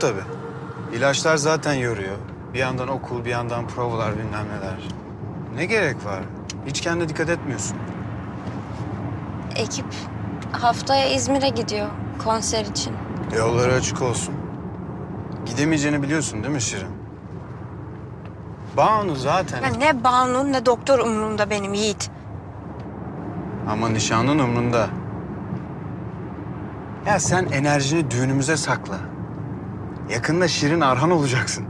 Tabii. İlaçlar zaten yoruyor. Bir yandan okul, bir yandan provalar bilmem neler. Ne gerek var? Hiç kendine dikkat etmiyorsun. Ekip haftaya İzmir'e gidiyor konser için. Yolları açık olsun. Gidemeyeceğini biliyorsun değil mi Şirin? Banu zaten... Ya ne Banu ne doktor umurumda benim Yiğit. Ama nişanın umrunda. Ya sen enerjini düğünümüze sakla. Yakında Şirin Arhan olacaksın.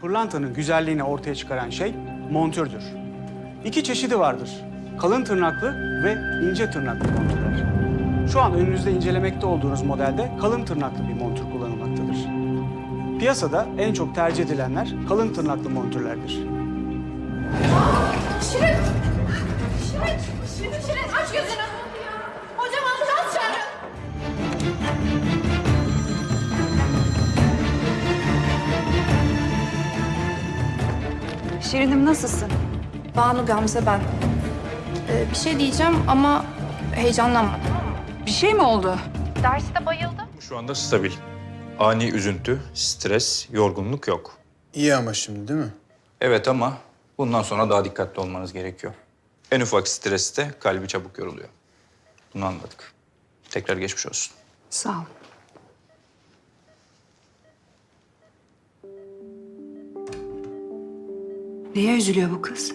Pırlantanın güzelliğini ortaya çıkaran şey montürdür. İki çeşidi vardır. Kalın tırnaklı ve ince tırnaklı montürler. Şu an önünüzde incelemekte olduğunuz modelde kalın tırnaklı bir montür kullanılmaktadır. Piyasada en çok tercih edilenler kalın tırnaklı montürlerdir. Şirin! Şirin, Şirin aç gözünü. Hocam ambulans çağırın. Şirinim nasılsın? Banu Gamze ben. Ee, bir şey diyeceğim ama heyecanlanma. Bir şey mi oldu? Derste bayıldı. Şu anda stabil. Ani üzüntü, stres, yorgunluk yok. İyi ama şimdi değil mi? Evet ama bundan sonra daha dikkatli olmanız gerekiyor. En ufak streste kalbi çabuk yoruluyor. Bunu anladık. Tekrar geçmiş olsun. Sağ ol. Neye üzülüyor bu kız?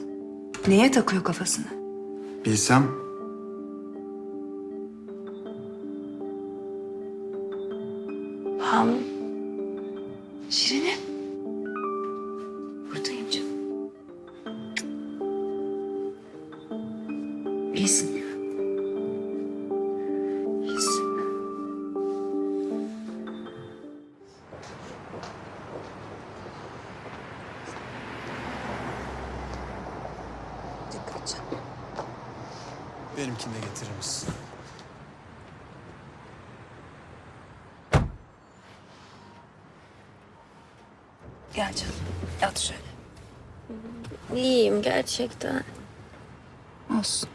Neye takıyor kafasını? Bilsem Banu. İyisin. İyisin. Dikkat canım. benimkini de getirir misin? Gel canım. Yat şöyle. İyiyim gerçekten. Olsun.